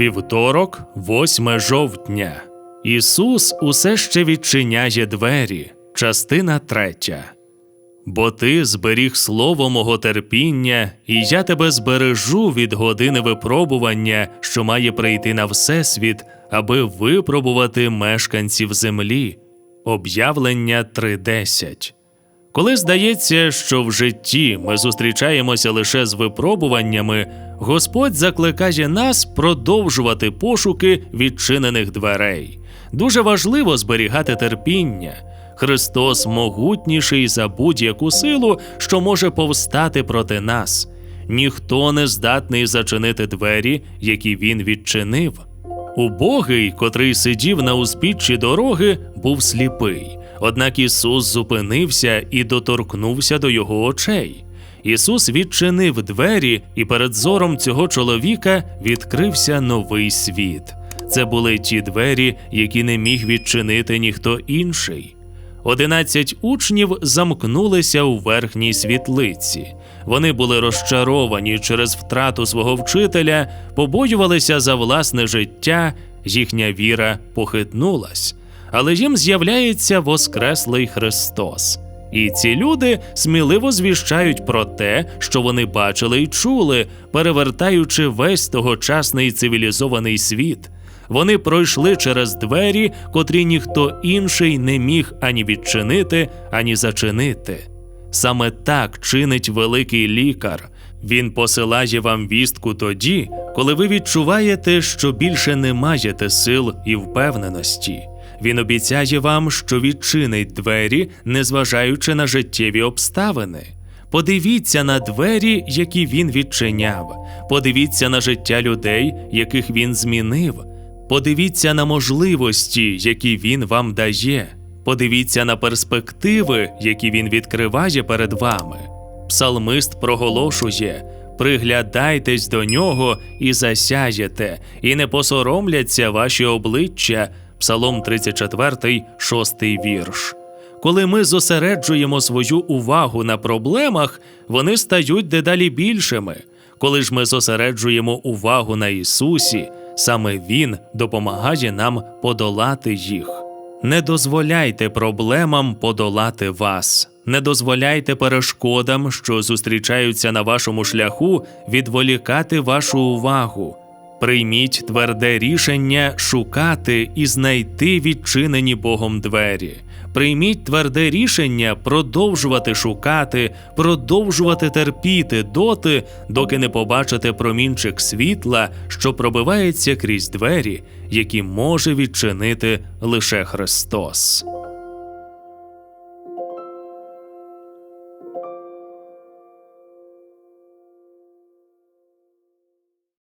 Вівторок, 8 жовтня. Ісус усе ще відчиняє двері. Частина третя. Бо ти зберіг слово мого терпіння, і я тебе збережу від години випробування, що має прийти на всесвіт, аби випробувати мешканців землі. Об'явлення 3.10 Коли здається, що в житті ми зустрічаємося лише з випробуваннями, Господь закликає нас продовжувати пошуки відчинених дверей. Дуже важливо зберігати терпіння. Христос могутніший за будь-яку силу, що може повстати проти нас. Ніхто не здатний зачинити двері, які він відчинив. Убогий, котрий сидів на узбіччі дороги, був сліпий. Однак Ісус зупинився і доторкнувся до його очей. Ісус відчинив двері, і перед зором цього чоловіка відкрився новий світ. Це були ті двері, які не міг відчинити ніхто інший. Одинадцять учнів замкнулися у верхній світлиці. Вони були розчаровані через втрату свого вчителя, побоювалися за власне життя, їхня віра похитнулась. Але їм з'являється Воскреслий Христос. І ці люди сміливо звіщають про те, що вони бачили і чули, перевертаючи весь тогочасний цивілізований світ. Вони пройшли через двері, котрі ніхто інший не міг ані відчинити, ані зачинити. Саме так чинить великий лікар. Він посилає вам вістку тоді, коли ви відчуваєте, що більше не маєте сил і впевненості. Він обіцяє вам, що відчинить двері, незважаючи на життєві обставини. Подивіться на двері, які він відчиняв. Подивіться на життя людей, яких він змінив. Подивіться на можливості, які він вам дає. Подивіться на перспективи, які він відкриває перед вами. Псалмист проголошує: приглядайтесь до нього і засяєте, і не посоромляться ваші обличчя. Псалом 34, 6 вірш. Коли ми зосереджуємо свою увагу на проблемах, вони стають дедалі більшими. Коли ж ми зосереджуємо увагу на Ісусі, саме Він допомагає нам подолати їх. Не дозволяйте проблемам подолати вас, не дозволяйте перешкодам, що зустрічаються на вашому шляху, відволікати вашу увагу. Прийміть тверде рішення шукати і знайти відчинені Богом двері. Прийміть тверде рішення продовжувати шукати, продовжувати терпіти доти, доки не побачите промінчик світла, що пробивається крізь двері, які може відчинити лише Христос.